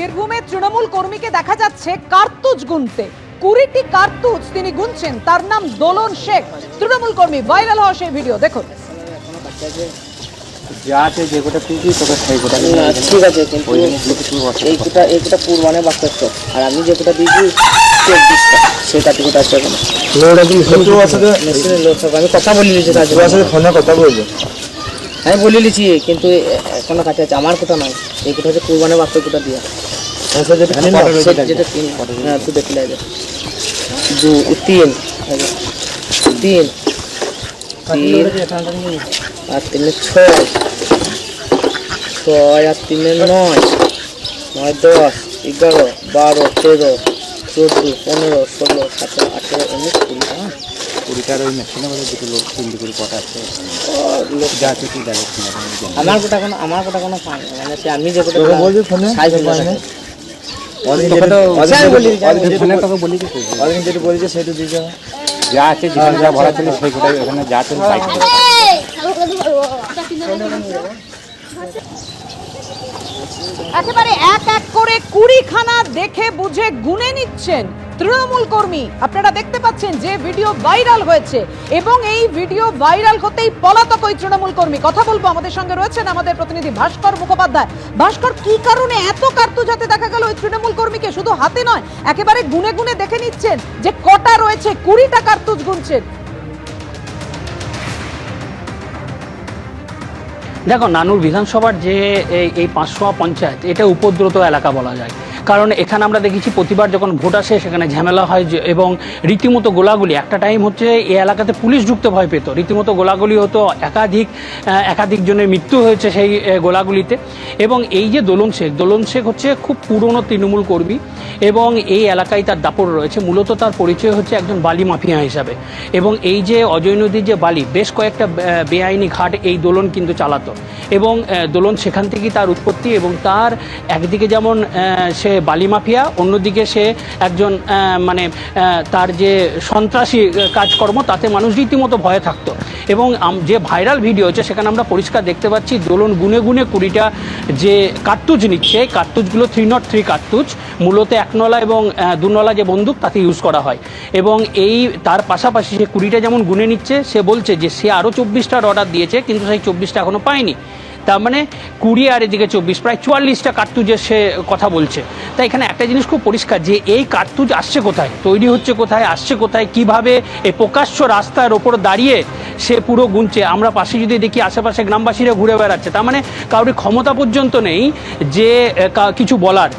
বীরভূমে তৃণমূল কর্মীকে দেখা যাচ্ছে কার্তুজ গুনতে। কুড়িটি কার্তুজ তিনি গুনছেন তার নাম দোলন শেখ। তৃণমূল কর্মী ভাইরাল হওয়া সেই ভিডিও দেখুন। যা আছে যে কোটা তুই তোকে সেই কোটা ঠিক আছে কিন্তু ওই জিনিসগুলো তুই বসে এই কোটা এই কোটা পূর্বানে বাক্যার্থ আর আমি যে কোটা দিয়েছি চব্বিশটা। সেই কাটিকুটা আছে এখন মেশিনের লোক সব আমি কথা বলে নিয়েছি তার জন্য। ফোনে কথা বলব। আমি বলে নিয়েছি কিন্তু এখনও কাছে আছে। আমার কোটা নয়। এই কোটা হচ্ছে পূর্বানে বাক্য কোটা দিয়া। দু তিন তিন তিন আর তিনে ছয় ছয় আর তিনে নয় নয় দশ এগারো বারো তেরো চোদ্দ পনেরো ষোলো সতেরো আঠেরো উনিশ কুড়ি হ্যাঁ। কুড়িটার ওই মেশিনে বলে দুটো লোক তিনটে করে কটা আছে। যা আছে তুই দেখো আমার কোটা কোনো আমার কোটা কোনো পাই মানে আমি যে কোটা বলবি ফোনে সাইজ যা। আছে যেখানে যা ভরা ছিল সেই কোটাই ওখানে যা আছে বাইক একেবারে এক এক করে কুড়িখানা দেখে বুঝে গুনে নিচ্ছেন তৃণমূল কর্মী। আপনারা দেখতে পাচ্ছেন যে ভিডিও ভাইরাল হয়েছে এবং এই ভিডিও ভাইরাল হতেই পলাতক ওই তৃণমূল কর্মী। কথা বলব আমাদের সঙ্গে রয়েছেন আমাদের প্রতিনিধি ভাস্কর মুখোপাধ্যায়। ভাস্কর কি কারণে এত কার্তুজ হাতে দেখা গেল ওই তৃণমূল শুধু হাতে নয়, একেবারে গুনে গুনে দেখে নিচ্ছেন যে কটা রয়েছে কুড়িটা কার্তুজ গুনছেন। দেখো, নানুর বিধানসভার যে এই- পাঁচশোয়া পঞ্চায়েত, এটা উপদ্রুত এলাকা বলা যায়। কারণ এখানে আমরা দেখেছি প্রতিবার যখন ভোট আসে সেখানে ঝামেলা হয় এবং রীতিমতো গোলাগুলি একটা টাইম হচ্ছে এই এলাকাতে পুলিশ ঢুকতে ভয় পেত। রীতিমতো গোলাগুলি হতো একাধিক একাধিক জনের মৃত্যু হয়েছে সেই গোলাগুলিতে। এবং এই যে দোলন শেখ দোলন শেখ হচ্ছে খুব পুরনো তৃণমূল কর্মী এবং এই এলাকায় তার দাপট রয়েছে। মূলত তার পরিচয় হচ্ছে একজন বালি মাফিয়া হিসাবে। এবং এই যে অজয় নদীর যে বালি বেশ কয়েকটা বেআইনি ঘাট এই দোলন কিন্তু চালাতো। এবং দোলন সেখান থেকেই তার উৎপত্তি এবং তার একদিকে যেমন আহ, সে বালি মাফিয়া, অন্যদিকে সে একজন মানে তার যে সন্ত্রাসী কাজকর্ম, তাতে মানুষ রীতিমতো ভয়ে থাকতো। এবং যে ভাইরাল ভিডিও হচ্ছে, সেখানে আমরা পরিষ্কার দেখতে পাচ্ছি, দোলন গুনে গুনে কুড়িটা যে কার্তুজ নিচ্ছে কার্তুজগুলো থ্রি নট থ্রি কার্তুজ, মূলত একনলা এবং দুনলা যে বন্দুক, তাতে ইউজ করা হয়। এবং এই, তার পাশাপাশি সে কুড়িটা যেমন গুনে নিচ্ছে, সে বলছে যে সে আরও চব্বিশটার অর্ডার দিয়েছে, কিন্তু সেই চব্বিশটা এখনও পায়নি। তার মানে কুড়ি আর এদিকে চব্বিশ, প্রায় চুয়াল্লিশটা কার্তুজের সে কথা বলছে। তাই এখানে একটা জিনিস খুব পরিষ্কার, যে এই কার্তুজ আসছে কোথায়? তৈরি হচ্ছে কোথায়? আসছে কোথায়? কীভাবে এই প্রকাশ্য রাস্তার ওপর দাঁড়িয়ে সে পুরো গুনছে? আমরা পাশে যদি দেখি, আশেপাশে গ্রামবাসীরা ঘুরে বেড়াচ্ছে। তার মানে কাউরি ক্ষমতা পর্যন্ত নেই যে কিছু বলার।